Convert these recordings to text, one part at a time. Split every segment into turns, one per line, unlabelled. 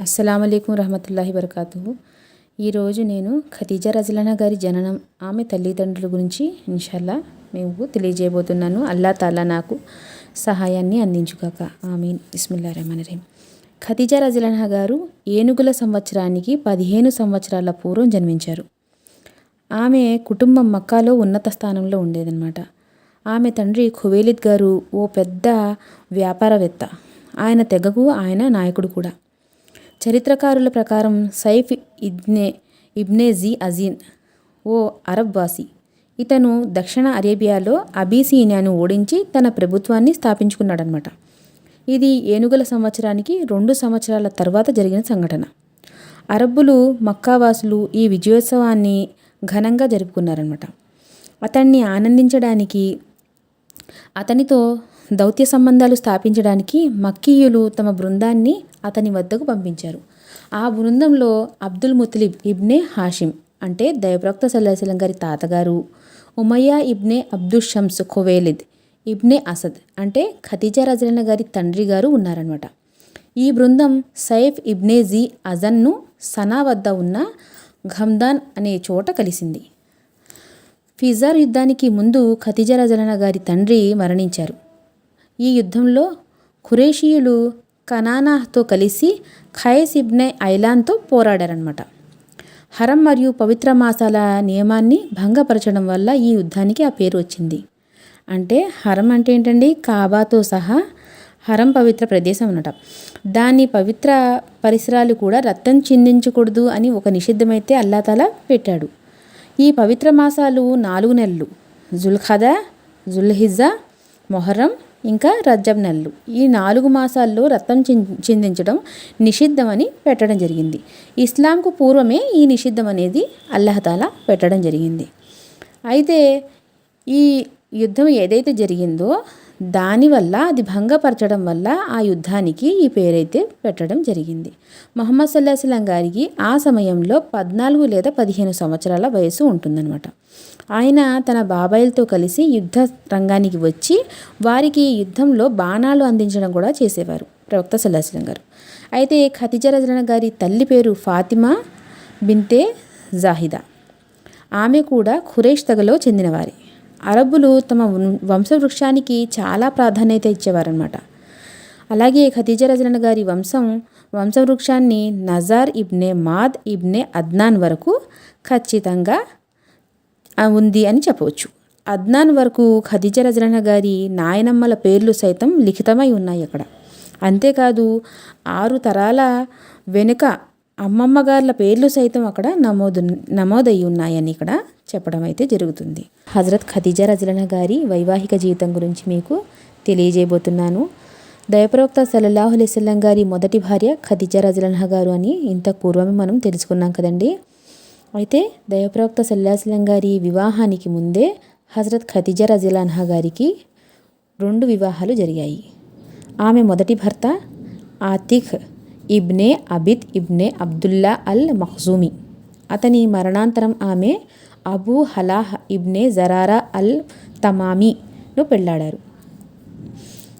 అస్సలం రహమతుల్లాహి వరకాతు ఈరోజు నేను ఖతీజా రజలానా గారి జననం ఆమె తల్లిదండ్రుల గురించి ఇన్షాల్లా మేము తెలియజేయబోతున్నాను. అల్లా తాలా నాకు సహాయాన్ని అందించుగాక. ఆమీన్. ఇస్మిల్లా రహమాన్ రహీం. ఖతీజా రజలానా గారు ఏనుగుల సంవత్సరానికి పదిహేను సంవత్సరాల పూర్వం జన్మించారు. ఆమె కుటుంబం మక్కాలో ఉన్నత స్థానంలో ఉండేదన్నమాట. ఆమె తండ్రి ఖువేలిద్ గారు ఓ పెద్ద వ్యాపారవేత్త. ఆయన తెగకు ఆయన నాయకుడు కూడా. చరిత్రకారుల ప్రకారం సైఫ్ ఇబ్నే ఇబ్నేజీ అజీన్ ఓ అరబ్ వాసి. ఇతను దక్షిణ అరేబియాలో అబీసీనియాను ఓడించి తన ప్రభుత్వాన్ని స్థాపించుకున్నాడనమాట ఇది ఏనుగుల సంవత్సరానికి రెండు సంవత్సరాల తర్వాత జరిగిన సంఘటన. అరబ్బులు మక్కావాసులు ఈ విజయోత్సవాన్ని ఘనంగా జరుపుకున్నారనమాట అతన్ని ఆనందించడానికి అతనితో దౌత్య సంబంధాలు స్థాపించడానికి మక్కీయులు తమ బృందాన్ని అతని వద్దకు పంపించారు. ఆ బృందంలో అబ్దుల్ ముతలిబ్ ఇబ్నే హాషిం అంటే దయప్రక్త సల్లాహం గారి తాతగారు ఉమయ్యా ఇబ్నే అబ్దుల్ షమ్స్ ఖువేలిద్ ఇబ్నే అసద్ అంటే ఖతీజా రజలన గారి తండ్రి గారు ఉన్నారనమాట ఈ బృందం సైఫ్ ఇబ్నే జీ అజన్ను సనా వద్ద ఉన్న ఘమ్దాన్ అనే చోట కలిసింది. ఫిజార్ యుద్ధానికి ముందు ఖతీజా రజలన గారి తండ్రి మరణించారు. ఈ యుద్ధంలో ఖురేషీయులు కనానాతో కలిసి ఖైస్ ఇబ్నె ఐలాన్తో పోరాడారనమాట హరం మరియు పవిత్ర మాసాల నియమాన్ని భంగపరచడం వల్ల ఈ యుద్ధానికి ఆ పేరు వచ్చింది. అంటే హరం అంటే ఏంటండి? కాబాతో సహా హరం పవిత్ర ప్రదేశం అనమాట దాని పవిత్ర పరిసరాలు కూడా రక్తం చిందించకూడదు అని ఒక నిషిద్ధమైతే అల్లాతల పెట్టాడు. ఈ పవిత్ర మాసాలు నాలుగు నెలలు. జుల్ఖదా జుల్హిజా మొహరం ఇంకా రజ్జం నెలలు. ఈ నాలుగు మాసాల్లో రక్తం చిందించడం నిషిద్ధమని పెట్టడం జరిగింది. ఇస్లాంకు పూర్వమే ఈ నిషిద్ధం అనేది అల్లహతాలా పెట్టడం జరిగింది. అయితే ఈ యుద్ధం ఏదైతే జరిగిందో దానివల్ల అది భంగపరచడం వల్ల ఆ యుద్ధానికి ఈ పేరైతే పెట్టడం జరిగింది. మొహమ్మద్ సల్లాహం గారికి ఆ సమయంలో పద్నాలుగు లేదా పదిహేను సంవత్సరాల వయసు ఉంటుందన్నమాట. ఆయన తన బాబాయిలతో కలిసి యుద్ధ రంగానికి వచ్చి వారికి యుద్ధంలో బాణాలు అందించడం కూడా చేసేవారు ప్రవక్త సల్లాహం గారు. అయితే ఖతిజా రజన గారి తల్లి పేరు ఫాతిమా బింతే జాహిదా. ఆమె కూడా ఖురేష్ తగలో చెందినవారే. అరబ్బులు తమ వంశవృక్షానికి చాలా ప్రాధాన్యత ఇచ్చేవారనమాట అలాగే ఖతీజా రజలన్ గారి వంశం వంశవృక్షాన్ని నజార్ ఇబ్నే మాద్ ఇబ్నే అద్నాన్ వరకు ఖచ్చితంగా ఉంది అని చెప్పవచ్చు. అద్నాన్ వరకు ఖదీజా రజలన గారి నాయనమ్మల పేర్లు సైతం లిఖితమై ఉన్నాయి అక్కడ. అంతేకాదు ఆరు తరాల వెనుక అమ్మమ్మగార్ల పేర్లు సైతం అక్కడ నమోదు నమోదయ్యి ఉన్నాయని ఇక్కడ చెప్పడం అయితే జరుగుతుంది. హజరత్ ఖదీజా రజలన గారి వైవాహిక జీవితం గురించి మీకు తెలియజేయబోతున్నాను. దయప్రవక్త సల్లల్లాహు అలైస్లం గారి మొదటి భార్య ఖదీజా రజలన్హ గారు అని ఇంత పూర్వమే మనం తెలుసుకున్నాం కదండి. అయితే దయప్రవక్త సల్లాహస్లం గారి వివాహానికి ముందే హజరత్ ఖదీజా రజలన్హ గారికి రెండు వివాహాలు జరిగాయి. ఆమె మొదటి భర్త ఆతిఖ్ ఇబ్నే అబిద్ ఇబ్నే అబ్దుల్లా అల్ మహజూమి అతని మరణాంతరం ఆమె అబూ హలాహ్ ఇబ్నే జరారా అల్ తమామీను పెళ్ళాడారు.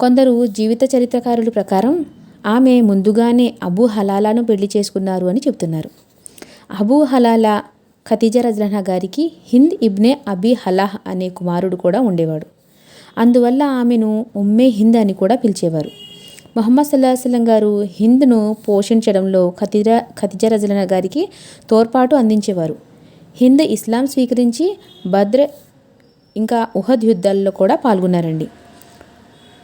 కొందరు జీవిత చరిత్రకారుల ప్రకారం ఆమె ముందుగానే అబూ హలాలాను పెళ్ళి చేసుకున్నారు అని చెబుతున్నారు. అబూ హలాలా ఖతీజా రజలహా గారికి హింద్ ఇబ్నే అబీ హలాహ్ అనే కుమారుడు కూడా ఉండేవాడు. అందువల్ల ఆమెను ఉమ్మే హింద్ అని కూడా పిలిచేవారు. మొహమ్మద్ సల్లాహం గారు హింద్ను పోషించడంలో ఖతిజ ఖతిజ రజలన గారికి తోడ్పాటు అందించేవారు. హింద్ ఇస్లాం స్వీకరించి బద్ర ఇంకా ఉహద్ యుద్ధాల్లో కూడా పాల్గొన్నారండి.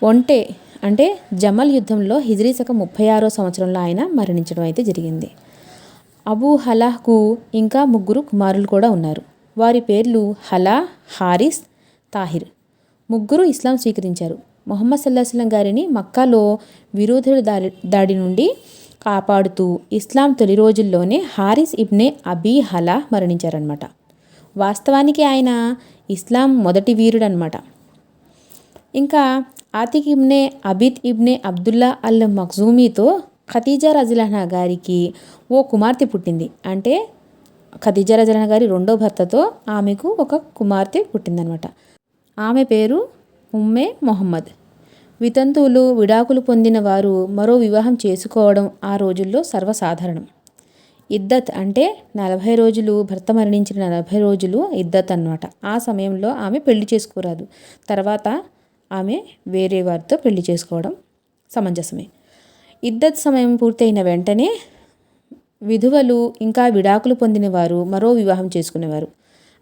ఒంటే అంటే జమల్ యుద్ధంలో హిజ్రీ శకం ముప్పై ఆరో సంవత్సరంలో ఆయన మరణించడం అయితే జరిగింది. అబూ హలాహ్కు ఇంకా ముగ్గురు కుమారులు కూడా ఉన్నారు. వారి పేర్లు హలా హారిస్ తాహిర్. ముగ్గురు ఇస్లాం స్వీకరించారు. మొహమ్మద్ సల్లాహం గారిని మక్కాలో విరోధుల దాడి దాడి నుండి కాపాడుతూ ఇస్లాం తొలి రోజుల్లోనే హారిస్ ఇబ్నే అబీ హలా మరణించారనమాట వాస్తవానికి ఆయన ఇస్లాం మొదటి వీరుడు అనమాట ఇంకా ఆతిక్ ఇబ్నే అబిద్ ఇబ్నే అబ్దుల్లా అల్ మక్జూమీతో ఖతీజా రజలహనా గారికి ఓ కుమార్తె పుట్టింది. అంటే ఖతీజా రజలహనా గారి రెండో భర్తతో ఆమెకు ఒక కుమార్తె పుట్టిందనమాట ఆమె పేరు ఉమ్మే మొహమ్మద్. వితంతువులు విడాకులు పొందిన వారు మరో వివాహం చేసుకోవడం ఆ రోజుల్లో సర్వసాధారణం. ఇద్దత్ అంటే నలభై రోజులు భర్త మరణించిన నలభై రోజులు ఇద్దత్ అన్నమాట. ఆ సమయంలో ఆమె పెళ్ళి చేసుకోరాదు. తర్వాత ఆమె వేరే వారితో పెళ్ళి చేసుకోవడం సమంజసమే. ఇద్దత్ సమయం పూర్తయిన వెంటనే విధువలు ఇంకా విడాకులు పొందిన వారు మరో వివాహం చేసుకునేవారు.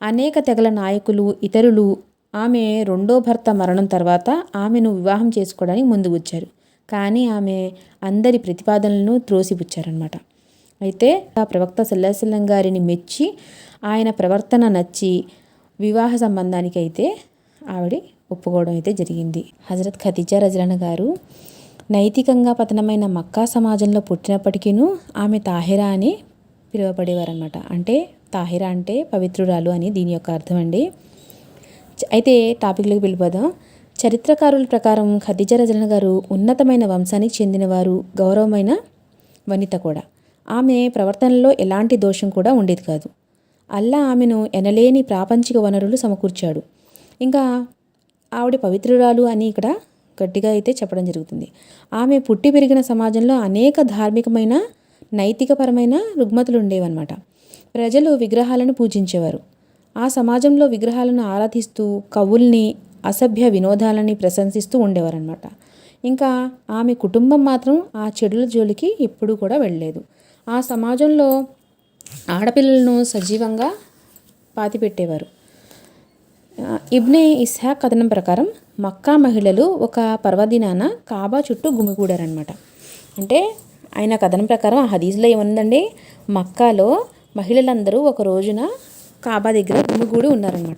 అనేక తెగల నాయకులు ఇతరులు ఆమె రెండో భర్త మరణం తర్వాత ఆమెను వివాహం చేసుకోవడానికి ముందుకు వచ్చారు కానీ ఆమె అందరి ప్రతిపాదనలను త్రోసిపుచ్చారనమాట అయితే ఆ ప్రవక్త సల్లాసల్లం గారిని మెచ్చి ఆయన ప్రవర్తన నచ్చి వివాహ సంబంధానికి అయితే ఆవిడ ఒప్పుకోవడం అయితే జరిగింది. హజరత్ ఖదీజా రజలన గారు నైతికంగా పతనమైన మక్కా సమాజంలో పుట్టినప్పటికీ ఆమె తాహిరా అని పిలువబడేవారనమాట అంటే తాహిరా అంటే పవిత్రురాలు అని దీని యొక్క అర్థం అండి. అయితే టాపిక్లోకి వెళ్ళిపోదాం. చరిత్రకారుల ప్రకారం ఖదిజ రజలన గారు ఉన్నతమైన వంశానికి చెందినవారు గౌరవమైన వనిత కూడా. ఆమె ప్రవర్తనలో ఎలాంటి దోషం కూడా ఉండేది కాదు. అల్లా ఆమెను ఎనలేని ప్రాపంచిక వనరులు సమకూర్చాడు. ఇంకా ఆవిడ పవిత్రురాలు అని ఇక్కడ గట్టిగా అయితే చెప్పడం జరుగుతుంది. ఆమె పుట్టి పెరిగిన సమాజంలో అనేక ధార్మికమైన నైతికపరమైన రుగ్మతులు ఉండేవన్నమాట. ప్రజలు విగ్రహాలను పూజించేవారు. ఆ సమాజంలో విగ్రహాలను ఆరాధిస్తూ కవుల్ని అసభ్య వినోదాలని ప్రశంసిస్తూ ఉండేవారనమాట ఇంకా ఆమె కుటుంబం మాత్రం ఆ చెడుల జోలికి ఎప్పుడూ కూడా వెళ్ళలేదు. ఆ సమాజంలో ఆడపిల్లలను సజీవంగా పాతిపెట్టేవారు. ఇబ్నే ఇస్హా కథనం ప్రకారం మక్కా మహిళలు ఒక పర్వదినాన కాబా చుట్టూ గుమిగూడారనమాట అంటే ఆయన కథనం ప్రకారం ఆ హదీజ్లో ఏముందండి? మక్కాలో మహిళలందరూ ఒక రోజున కాబా దగ్గర గుమిగూడి ఉన్నారనమాట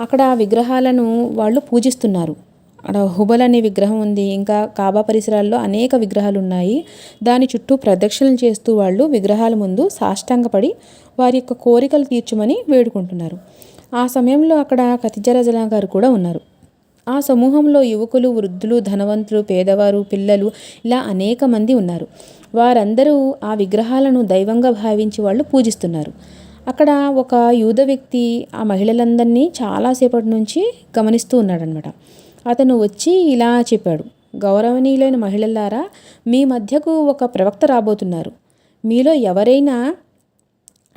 అక్కడ విగ్రహాలను వాళ్ళు పూజిస్తున్నారు. అక్కడ హుబల్ అనే విగ్రహం ఉంది. ఇంకా కాబా పరిసరాల్లో అనేక విగ్రహాలు ఉన్నాయి. దాని చుట్టూ ప్రదక్షిణలు చేస్తూ వాళ్ళు విగ్రహాల ముందు సాష్టాంగపడి వారి యొక్క కోరికలు తీర్చమని వేడుకుంటున్నారు. ఆ సమయంలో అక్కడ కతిజరజల గారు కూడా ఉన్నారు. ఆ సమూహంలో యువకులు వృద్ధులు ధనవంతులు పేదవారు పిల్లలు ఇలా అనేక మంది ఉన్నారు. వారందరూ ఆ విగ్రహాలను దైవంగా భావించి వాళ్ళు పూజిస్తున్నారు. అక్కడ ఒక యూద వ్యక్తి ఆ మహిళలందరినీ చాలాసేపటి నుంచి గమనిస్తూ ఉన్నాడనమాట అతను వచ్చి ఇలా చెప్పాడు గౌరవనీయులైన మహిళలారా మీ మధ్యకు ఒక ప్రవక్త రాబోతున్నారు. మీలో ఎవరైనా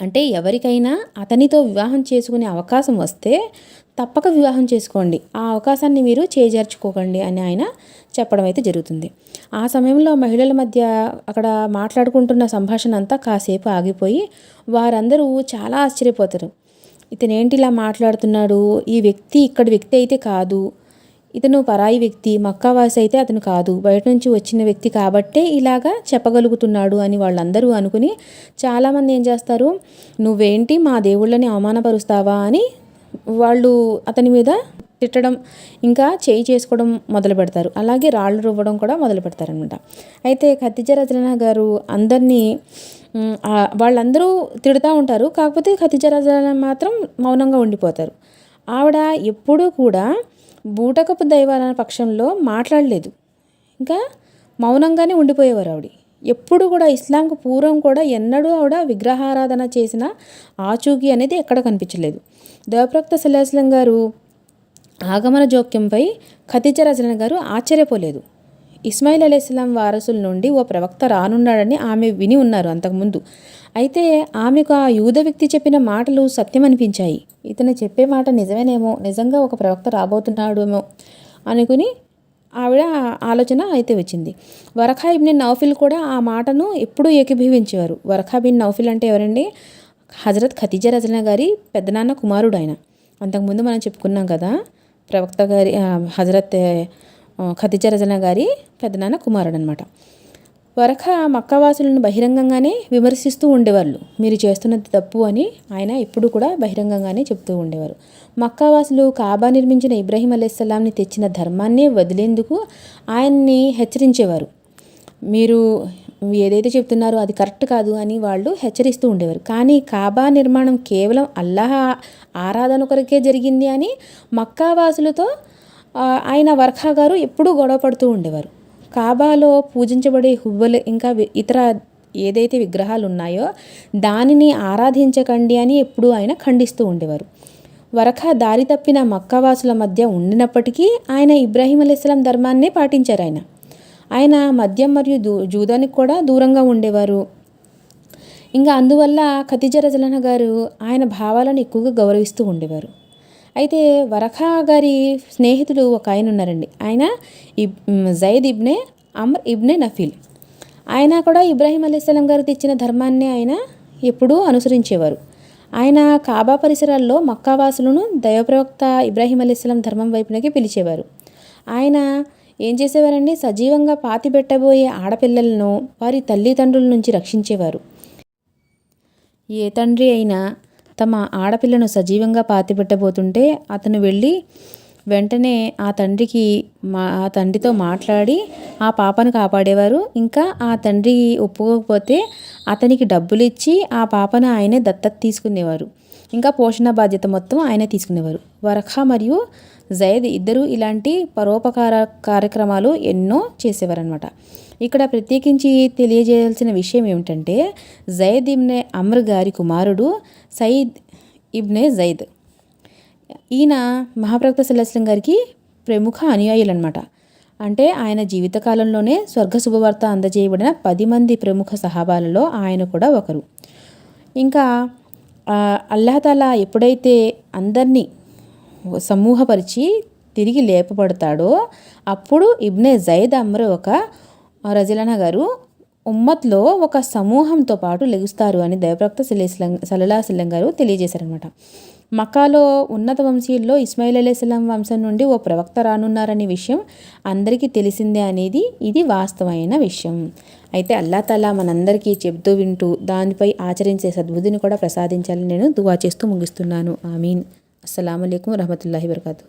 అంటే ఎవరికైనా అతనితో వివాహం చేసుకునే అవకాశం వస్తే తప్పక వివాహం చేసుకోండి. ఆ అవకాశాన్ని మీరు చేజార్చుకోకండి అని ఆయన చెప్పడం అయితే జరుగుతుంది. ఆ సమయంలో మహిళల మధ్య అక్కడ మాట్లాడుకుంటున్న సంభాషణ అంతా కాసేపు ఆగిపోయి వారందరూ చాలా ఆశ్చర్యపోతారు. ఇతనేంటి ఇలా మాట్లాడుతున్నాడు? ఈ వ్యక్తి ఇక్కడ వ్యక్తి అయితే కాదు. ఇతను పరాయి వ్యక్తి మక్కావాసి అయితే అతను కాదు. బయట నుంచి వచ్చిన వ్యక్తి కాబట్టే ఇలాగా చెప్పగలుగుతున్నాడు అని వాళ్ళందరూ అనుకుని చాలామంది ఏం చేస్తారు? నువ్వేంటి మా దేవుళ్ళని అవమానపరుస్తావా? అని వాళ్ళు అతని మీద తిట్టడం ఇంకా చేయి చేసుకోవడం మొదలు పెడతారు. అలాగే రాళ్ళు రువ్వడం కూడా మొదలు పెడతారనమాట అయితే ఖతిజ రజన గారు అందరినీ వాళ్ళందరూ తిడుతూ ఉంటారు. కాకపోతే ఖతిజ రజన మాత్రం మౌనంగా ఉండిపోతారు. ఆవిడ ఎప్పుడూ కూడా బూటకపు దైవాల పక్షంలో మాట్లాడలేదు. ఇంకా మౌనంగానే ఉండిపోయేవారు ఆవిడ. ఎప్పుడు కూడా ఇస్లాంకు పూర్వం కూడా ఎన్నడూ ఆవిడ విగ్రహారాధన చేసిన ఆచూకీ అనేది ఎక్కడ కనిపించలేదు. దేవప్రక్త సల్లాహస్లం గారు ఆగమన జోక్యంపై ఖతిజ రజన గారు ఆశ్చర్యపోలేదు. ఇస్మాయిల్ అలీస్లాం వారసుల నుండి ఓ ప్రవక్త రానున్నాడని ఆమె విని ఉన్నారు అంతకుముందు. అయితే ఆమెకు ఆ యూద వ్యక్తి చెప్పిన మాటలు సత్యమనిపించాయి. ఇతను చెప్పే మాట నిజమేనేమో నిజంగా ఒక ప్రవక్త రాబోతున్నాడేమో అనుకుని ఆవిడ ఆలోచన అయితే వచ్చింది. వరఖా ఇబ్ని నౌఫిల్ కూడా ఆ మాటను ఎప్పుడూ ఏకీభవించేవారు. వరఖా బిన్ నౌఫిల్ అంటే ఎవరండి? హజరత్ ఖతీజా రజన గారి పెద్దనాన్న కుమారుడు ఆయన అంతకుముందు మనం చెప్పుకున్నాం కదా ప్రవక్త గారి హజరత్ ఖతీజా రజన గారి పెద్దనాన్న కుమారుడు అనమాట వరఖ మక్కవాసులను బహిరంగంగానే విమర్శిస్తూ ఉండేవాళ్ళు. మీరు చేస్తున్నది తప్పు అని ఆయన ఎప్పుడు కూడా బహిరంగంగానే చెప్తూ ఉండేవారు. మక్కావాసులు కాబా నిర్మించిన ఇబ్రాహీం అలైహిస్సలాంని తెచ్చిన ధర్మాన్నే వదిలేందుకు ఆయన్ని హెచ్చరించేవారు. మీరు ఏదైతే చెప్తున్నారో అది కరెక్ట్ కాదు అని వాళ్ళు హెచ్చరిస్తూ ఉండేవారు. కానీ కాబా నిర్మాణం కేవలం అల్లాహ్ ఆరాధన కొరకే జరిగింది అని మక్కావాసులతో ఆయన వర్ఖా గారు ఎప్పుడూ గొడవ పడుతూ ఉండేవారు. కాబాలో పూజించబడే హువ్వలు ఇంకా ఇతర ఏదైతే విగ్రహాలు ఉన్నాయో దానిని ఆరాధించకండి అని ఎప్పుడూ ఆయన ఖండిస్తూ ఉండేవారు. వరఖ దారి తప్పిన మక్కావాసుల మధ్య ఉండినప్పటికీ ఆయన ఇబ్రాహీం అలైస్లాం ధర్మాన్నే పాటించారు ఆయన. ఆయన మద్యం మరియు దూ జూదానికి కూడా దూరంగా ఉండేవారు. ఇంకా అందువల్ల ఖతిజ రజలన గారు ఆయన భావాలను ఎక్కువగా గౌరవిస్తూ ఉండేవారు. అయితే వరఖా గారి స్నేహితుడు ఒక ఆయన ఉన్నారండి. ఆయన ఇబ్ జైద్ ఇబ్నే అమర్ ఇబ్నే నఫీల్. ఆయన కూడా ఇబ్రాహీం అలీస్లాం గారు తెచ్చిన ధర్మాన్ని ఆయన ఎప్పుడూ అనుసరించేవారు. ఆయన కాబా పరిసరాల్లో మక్కావాసులను దైవప్రవక్త ఇబ్రాహీం అలీస్లాం ధర్మం వైపునకి పిలిచేవారు. ఆయన ఏం చేసేవారండి? సజీవంగా పాతి పెట్టబోయే ఆడపిల్లలను వారి తల్లిదండ్రుల నుంచి రక్షించేవారు. ఏ తండ్రి అయినా తమ ఆడపిల్లను సజీవంగా పాతిపెట్టబోతుంటే అతను వెళ్ళి వెంటనే ఆ తండ్రికి మా ఆ తండ్రితో మాట్లాడి ఆ పాపను కాపాడేవారు. ఇంకా ఆ తండ్రి ఒప్పుకోకపోతే అతనికి డబ్బులు ఇచ్చి ఆ పాపను ఆయనే దత్తత తీసుకునేవారు. ఇంకా పోషణ బాధ్యత మొత్తం ఆయనే తీసుకునేవారు. వరఖా మరియు జైద్ ఇద్దరు ఇలాంటి పరోపకార కార్యక్రమాలు ఎన్నో చేసేవారనమాట ఇక్కడ ప్రత్యేకించి తెలియజేయాల్సిన విషయం ఏమిటంటే జైద్ ఇబ్నే అమర్ గారి కుమారుడు సయీద్ ఇబ్నే జైద్ ఈయన మహాప్రవక్త సల్లాహం గారికి ప్రముఖ అనుయాయులు అనమాట అంటే ఆయన జీవితకాలంలోనే స్వర్గ శుభవార్త అందజేయబడిన పది మంది ప్రముఖ సహాబాలలో ఆయన కూడా ఒకరు. ఇంకా అల్లాహతాలా ఎప్పుడైతే అందరినీ సమూహపరిచి తిరిగి లేపబడతాడో అప్పుడు ఇబ్నే జైద్ అమ్ర ఒక రజలన గారు ఉమ్మత్లో ఒక సమూహంతో పాటు లెగుస్తారు అని దైవప్రక్త సలేస్లం సలలా సిల్లం గారు తెలియజేశారనమాట మక్కాలో ఉన్నత వంశీయుల్లో ఇస్మాయిల్ అలీస్లాం వంశం నుండి ఓ ప్రవక్త రానున్నారనే విషయం అందరికీ తెలిసిందే అనేది ఇది వాస్తవమైన విషయం. అయితే అల్లా తలా మనందరికీ చెబుతూ వింటూ దానిపై ఆచరించే సద్బుద్ధిని కూడా ప్రసాదించాలని నేను దువా చేస్తూ ముగిస్తున్నాను. ఆమీన్. అస్సలం అయికం వరహమతుల్లాహి వరకాతూ